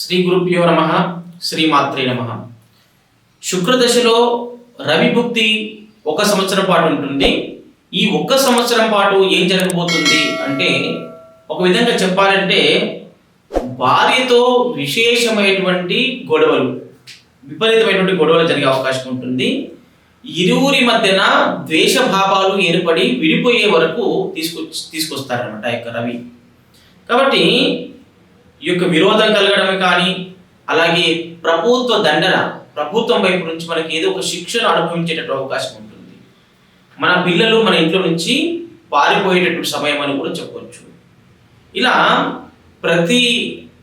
శ్రీ గురుభ్యో నమ శ్రీమాత్రే నమ. శుక్రదశలో రవి భుక్తి ఒక సంవత్సరం పాటు ఉంటుంది. ఈ ఒక్క సంవత్సరం పాటు ఏం జరగబోతుంది అంటే ఒక విధంగా చెప్పాలంటే భార్యతో విశేషమైనటువంటి గొడవలు విపరీతమైనటువంటి గొడవలు జరిగే అవకాశం ఉంటుంది. ఇరువురి మధ్యన ద్వేష భావాలు ఏర్పడి విడిపోయే వరకు తీసుకొచ్చి తీసుకొస్తారనమాట యొక్క రవి. కాబట్టి ఈ యొక్క విరోధం కలగడమే కానీ అలాగే ప్రభుత్వ దండన ప్రభుత్వం వైపు నుంచి మనకి ఏదో ఒక శిక్షను అనుభవించేటటువంటి అవకాశం ఉంటుంది. మన పిల్లలు మన ఇంట్లో నుంచి పారిపోయేటటువంటి సమయం అని కూడా చెప్పవచ్చు ఇలా ప్రతి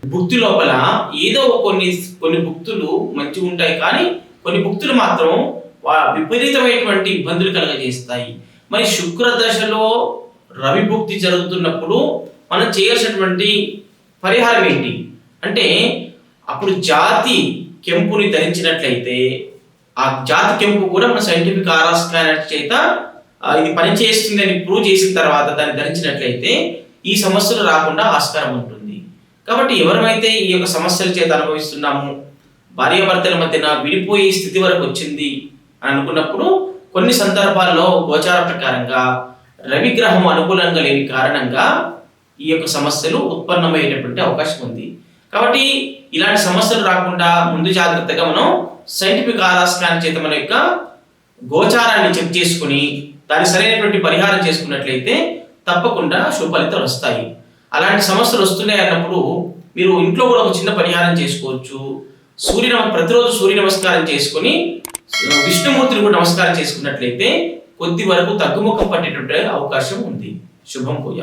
భుక్తి లోపల ఏదో కొన్ని కొన్ని భుక్తులు మంచిగా ఉంటాయి కానీ కొన్ని భుక్తులు మాత్రం వా- విపరీతమైనటువంటి ఇబ్బందులు కలగజేస్తాయి. మరి శుక్ర దశలో రవి భుక్తి జరుగుతున్నప్పుడు మనం చేయాల్సినటువంటి పరిహారం ఏంటి? అంటే అప్పుడు జాతి కెంపుని ధరించినట్లయితే ఆ జాతి కెంపు కూడా మన సైంటిఫిక్ ఆరాస్కాన్ చేత ఇది పని చేస్తుంది అని ప్రూవ్ చేసిన తర్వాత దాన్ని ధరించినట్లయితే ఈ సమస్యలు రాకుండా ఆస్కారం ఉంటుంది. కాబట్టి ఎవరమైతే ఈ యొక్క సమస్యల చేత అనుభవిస్తున్నాము భార్యాభర్తల మధ్యన విడిపోయే స్థితి వరకు వచ్చింది అని అనుకున్నప్పుడు కొన్ని సందర్భాల్లో గోచార ప్రకారంగా రవిగ్రహం అనుకూలంగా లేని కారణంగా ఈ యొక్క సమస్యలు ఉత్పన్నమయ్యేటటువంటి అవకాశం ఉంది. కాబట్టి ఇలాంటి సమస్యలు రాకుండా ముందు జాగ్రత్తగా మనం సైంటిఫిక్ ఆరాస్కాన్ చేత మన యొక్క గోచారాన్ని చెక్ చేసుకుని దాని సరైనటువంటి పరిహారం చేసుకున్నట్లయితే తప్పకుండా శుభఫలితాలు వస్తాయి. అలాంటి సమస్యలు వస్తున్నాయి అన్నప్పుడు మీరు ఇంట్లో కూడా ఒక చిన్న పరిహారం చేసుకోవచ్చు. సూర్య ప్రతిరోజు సూర్య నమస్కారం చేసుకొని విష్ణుమూర్తిని కూడా నమస్కారం చేసుకున్నట్లయితే కొద్ది వరకు తగ్గుముఖం పట్టేటువంటి అవకాశం ఉంది. శుభం పూజ